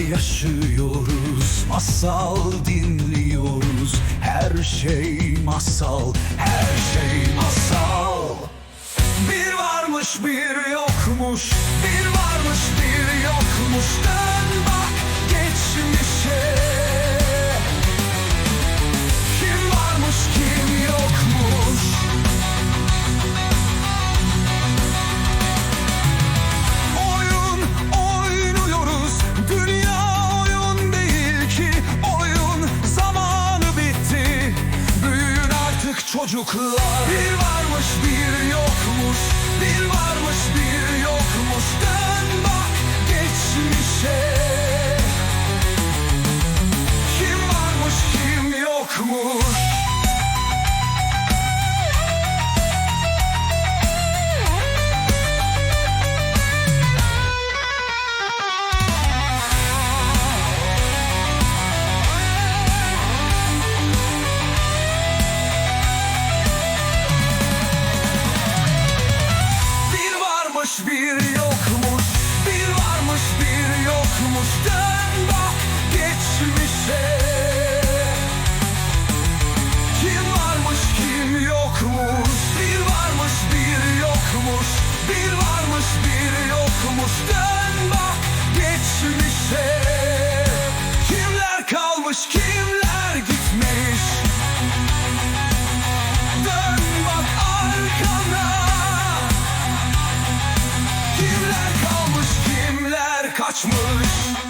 yaşıyoruz. Masal dinliyoruz. Her şey masal Her şey masal. Bir varmış bir yok çocuklar. Bir varmış bir yokmuş. Bir varmış bir yokmuş almost done. much more.